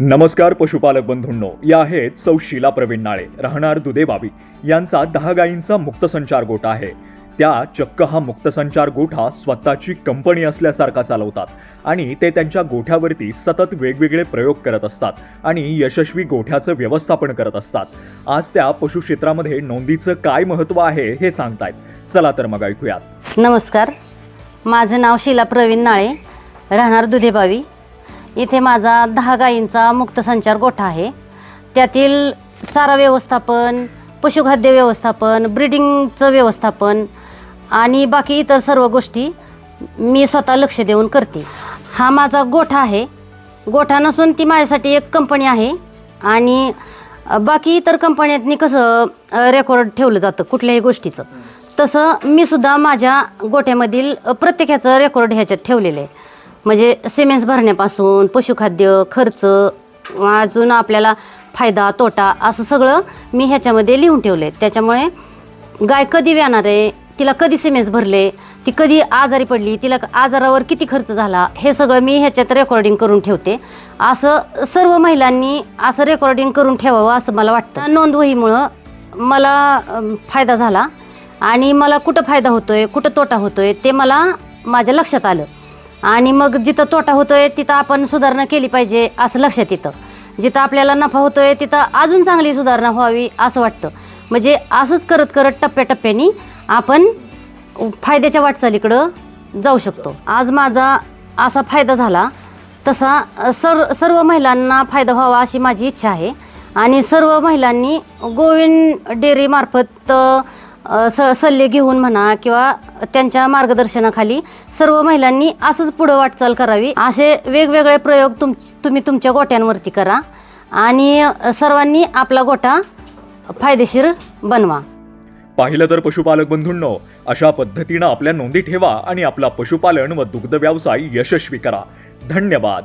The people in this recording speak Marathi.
नमस्कार पशुपालक बंधूंनो या आहेत सौ शीला प्रवीण नाळे राहणार दुदेबावी. यांचा दहा गायींचा मुक्तसंचार गोठा आहे. त्या चक्क हा मुक्तसंचार गोठा स्वतःची कंपनी असल्यासारखा चालवतात आणि ते त्यांच्या गोठ्यावरती सतत वेगवेगळे प्रयोग करत असतात आणि यशस्वी गोठ्याचं व्यवस्थापन करत असतात. आज त्या पशुक्षेत्रामध्ये नोंदीचं काय महत्त्व आहे हे सांगतायत. चला तर मग ऐकूयात. नमस्कार. माझं नाव शीला प्रवीण नाळे राहणार दुधेबावी इथे माझा दहा गायींचा मुक्तसंचार गोठा आहे. त्यातील चारा व्यवस्थापन पशुखाद्य व्यवस्थापन ब्रिडिंगचं व्यवस्थापन आणि बाकी इतर सर्व गोष्टी मी स्वतः लक्ष देऊन करते. हा माझा गोठा आहे. गोठा नसून ती माझ्यासाठी एक कंपनी आहे आणि बाकी इतर कंपन्यांनी कसं रेकॉर्ड ठेवलं जातं कुठल्याही गोष्टीचं. तसं मी सुद्धा माझ्या गोठ्यामधील प्रत्येकाचं रेकॉर्ड ह्याच्यात ठेवलेलं आहे. म्हणजे सिमेंट्स भरण्यापासून पशुखाद्य खर्च अजून आपल्याला फायदा तोटा असं सगळं मी ह्याच्यामध्ये लिहून ठेवलं आहे त्याच्यामुळे गाय कधी व्याणार आहे तिला कधी सिमेंट्स भरले ती कधी आजारी पडली तिला आजारावर किती खर्च झाला हे सगळं मी ह्याच्यात रेकॉर्डिंग करून ठेवते. असं सर्व महिलांनी असं रेकॉर्डिंग करून ठेवावं असं मला वाटतं. नोंदवहीमुळं मला फायदा झाला. आणि मला कुठं फायदा होतोय कुठं तोटा होतोय ते मला माझ्या लक्षात आलं. आणि मग जिथं तोटा होतोय तिथं आपण सुधारणा केली पाहिजे असं लक्षात येतं. जिथं आपल्याला नफा होतोय तिथं अजून चांगली सुधारणा व्हावी असं वाटतं. म्हणजे असंच करत करत टप्प्याटप्प्याने आपण फायद्याच्या वाटचालीकडं जाऊ शकतो. आज माझा असा फायदा झाला तसा सर सर्व महिलांना फायदा व्हावा अशी माझी इच्छा आहे. आणि सर्व महिलांनी गोविंद डेअरीमार्फत स सल्ले घेऊन म्हणा किंवा त्यांच्या मार्गदर्शनाखाली सर्व महिलांनी असंच पुढं वाटचाल करावी. असे वेगवेगळे प्रयोग तुम तुम्ही तुमच्या गोट्यांवरती करा आणि सर्वांनी आपला गोटा फायदेशीर बनवा. पाहिलं तर पशुपालक बंधूंनो अशा पद्धतीनं आपल्या नोंदी ठेवा आणि आपला पशुपालन व दुग्ध व्यवसाय यशस्वी करा. धन्यवाद.